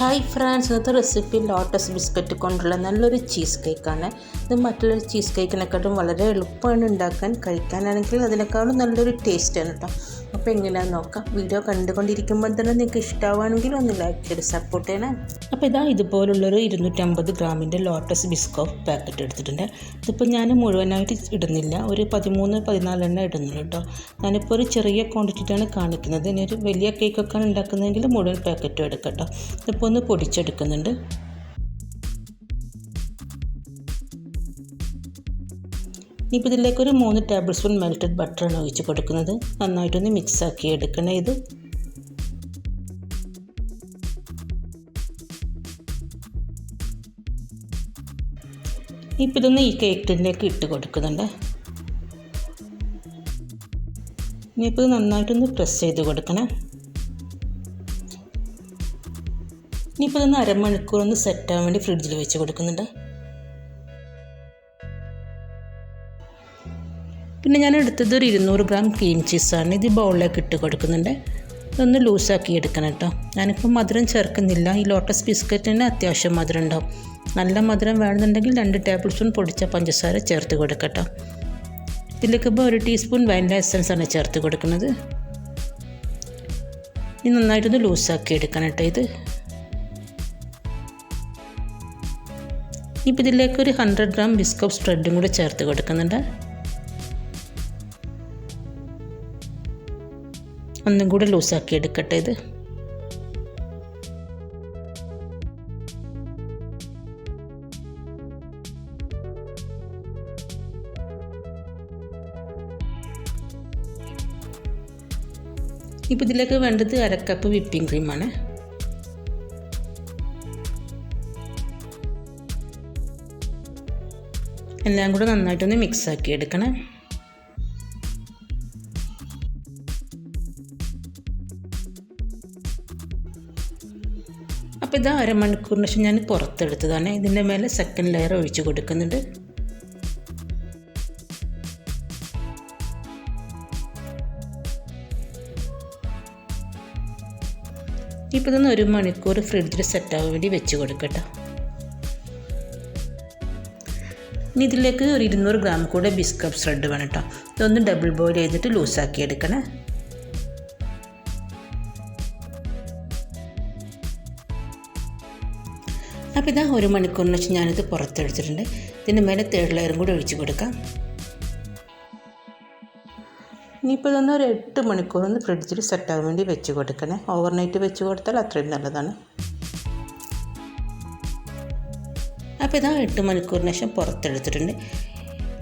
Hi friends ഇന്നത്തെ recipe lotus biscuit കൊണ്ടുള്ള നല്ലൊരു ചീസ് കേക്കാണ് ഇത് മറ്റുള്ളൊരു ചീസ് കേക്കിനെക്കാട്ടും വളരെ എളുപ്പമാണ് ഉണ്ടാക്കാൻ കഴിക്കാനാണെങ്കിൽ അതിനേക്കാളും നല്ലൊരു ടേസ്റ്റാണ് കേട്ടോ അപ്പോൾ എങ്ങനെയാണെന്ന് നോക്കാം. വീഡിയോ കണ്ടുകൊണ്ടിരിക്കുമ്പോൾ തന്നെ നിങ്ങൾക്ക് ഇഷ്ടമാവുകയാണെങ്കിൽ ഒന്ന് ലൈക്ക് ചെയ്ത് സപ്പോർട്ട് ചെയ്യണം. അപ്പോൾ ഇതാ ഇതുപോലുള്ളൊരു ഇരുന്നൂറ്റമ്പത് ഗ്രാമിന്റെ ലോട്ടസ് ബിസ്കോ പാക്കറ്റ് എടുത്തിട്ടുണ്ട്. ഇതിപ്പോൾ ഞാൻ മുഴുവനായിട്ട് ഇടുന്നില്ല. ഒരു പതിമൂന്ന് പതിനാലെണ്ണം ഇടുന്നുള്ളൂ കേട്ടോ. ഞാനിപ്പോൾ ഒരു ചെറിയ ക്വാണ്ടിറ്റിയാണ് കാണിക്കുന്നത്. ഇനി ഒരു വലിയ കേക്കൊക്കെയാണ് ഉണ്ടാക്കുന്നതെങ്കിൽ മുഴുവൻ പാക്കറ്റും എടുക്കാം കേട്ടോ. ഇതിപ്പോൾ ഒന്ന് പൊടിച്ചെടുക്കുന്നുണ്ട്. ഇനിയിപ്പോൾ ഇതിലേക്ക് ഒരു മൂന്ന് ടേബിൾ സ്പൂൺ മെൽറ്റഡ് ബട്ടറാണ് ഒഴിച്ച് കൊടുക്കുന്നത്. നന്നായിട്ടൊന്ന് മിക്സ് ആക്കി എടുക്കണേ ഇത്. ഇപ്പം ഇതൊന്ന് ഈ കേക്ക് ടിന്നിലേക്ക് ഇട്ട് കൊടുക്കുന്നുണ്ട്. ഇനിയിപ്പോൾ ഇത് നന്നായിട്ടൊന്ന് പ്രസ് ചെയ്ത് കൊടുക്കണം. ഇനിയിപ്പോൾ ഇതൊന്ന് അരമണിക്കൂർ ഒന്ന് സെറ്റാകാൻ വേണ്ടി ഫ്രിഡ്ജിൽ വെച്ച് കൊടുക്കുന്നുണ്ട്. പിന്നെ ഞാൻ എടുത്തത് ഒരു ഇരുന്നൂറ് ഗ്രാം ക്രീം ചീസാണ് ഇത് ബൗളിലേക്ക് ഇട്ട് കൊടുക്കുന്നുണ്ട്. ഇതൊന്ന് ലൂസാക്കി എടുക്കണം കേട്ടോ ഞാനിപ്പോൾ മധുരം ചേർക്കുന്നില്ല. ഈ ലോട്ടസ് ബിസ്ക്കറ്റിന് അത്യാവശ്യം മധുരം ഉണ്ടാവും. നല്ല മധുരം വേണമെന്നുണ്ടെങ്കിൽ രണ്ട് ടേബിൾ സ്പൂൺ പൊടിച്ച പഞ്ചസാര ചേർത്ത് കൊടുക്കട്ടോ ഇതിലേക്ക് ഇപ്പോൾ ഒരു ടീസ്പൂൺ വാനില എസൻസ് ആണ് ചേർത്ത് കൊടുക്കുന്നത്. ഇനി നന്നായിട്ടൊന്ന് ലൂസാക്കി എടുക്കണം കേട്ടോ ഇത്. ഇപ്പോൾ ഇതിലേക്ക് ഒരു ഹൺഡ്രഡ് ഗ്രാം ബിസ്കോപ്പ് സ്പ്രെഡും കൂടെ ചേർത്ത് കൊടുക്കുന്നുണ്ട്. ഒന്നും കൂടെ ലൂസാക്കി എടുക്കട്ടെ ഇത്. ഇപ്പോൾ ഇതിലേക്ക് വേണ്ടത് അരക്കപ്പ് വിപ്പിംഗ് ക്രീമാണ് എല്ലാം കൂടെ നന്നായിട്ടൊന്ന് മിക്സ് ആക്കി എടുക്കണം. അപ്പോൾ ഇത് അരമണിക്കൂറിന് ശേഷം ഞാൻ പുറത്തെടുത്തതാണ്. ഇതിന്റെ മേലെ സെക്കൻഡ് ലെയർ ഒഴിച്ച് കൊടുക്കുന്നുണ്ട്. ഇപ്പോൾ ഇതൊന്ന് ഒരു മണിക്കൂർ ഫ്രിഡ്ജിൽ സെറ്റാകാൻ വേണ്ടി വെച്ച് കൊടുക്കട്ടെ. ഇനി ഇതിലേക്ക് ഒരു ഇരുന്നൂറ് ഗ്രാം കൂടെ ബിസ്കപ്പ് ഷ്രെഡ് വേണം കേട്ടോ ഇതൊന്ന് ഡബിൾ ബോയിൽ ചെയ്തിട്ട് ലൂസാക്കി എടുക്കണേ. അപ്പോൾ ഇതാ ഒരു മണിക്കൂറിന് വെച്ച് ഞാനിത് പുറത്തെടുത്തിട്ടുണ്ട്. ഇതിന്റെ മേലെ തേർഡ് ലെയറും കൂടി ഒഴിച്ചു കൊടുക്കാം. ഇനിയിപ്പോൾ ഇതൊന്ന് ഒരു എട്ട് മണിക്കൂർ ഒന്ന് ഫ്രിഡ്ജിൽ സെറ്റാകാൻ വേണ്ടി വെച്ച് കൊടുക്കണേ. ഓവർനൈറ്റ് വെച്ച് കൊടുത്താൽ അത്രയും നല്ലതാണ്. അപ്പോൾ ഇതാ എട്ട് മണിക്കൂറിന് ശേഷം പുറത്തെടുത്തിട്ടുണ്ട്.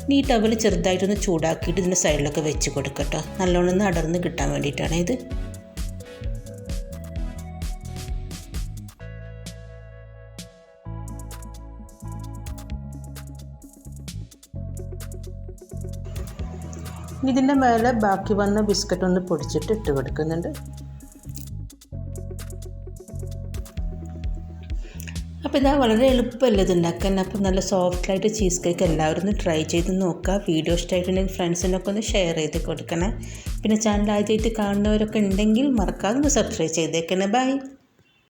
ഇനി ഈ ടവൽ ചെറുതായിട്ടൊന്ന് ചൂടാക്കിയിട്ട് ഇതിന്റെ സൈഡിലൊക്കെ വെച്ച് കൊടുക്കട്ടോ. നല്ലോണം ഒന്ന് അടർന്ന് കിട്ടാൻ വേണ്ടിയിട്ടാണ് ഇത്. ഇതിന്റെ മേലെ ബാക്കി വന്ന ബിസ്ക്കറ്റ് ഒന്ന് പൊടിച്ചിട്ട് ഇട്ട് കൊടുക്കുന്നുണ്ട്. അപ്പോൾ ഇതാ വളരെ എളുപ്പമല്ല ഇത് ഉണ്ടാക്കാൻ. അപ്പോൾ നല്ല സോഫ്റ്റായിട്ട് ചീസ് കേക്ക് എല്ലാവരും ഒന്ന് ട്രൈ ചെയ്ത് നോക്കുക. വീഡിയോ ഇഷ്ടമായിട്ടുണ്ടെങ്കിൽ ഫ്രണ്ട്സിനൊക്കെ ഒന്ന് ഷെയർ ചെയ്ത് കൊടുക്കണേ. പിന്നെ ചാനൽ ആദ്യമായിട്ട് കാണുന്നവരൊക്കെ ഉണ്ടെങ്കിൽ മറക്കാതെ ഒന്ന് സബ്സ്ക്രൈബ് ചെയ്തേക്കണേ. ബൈ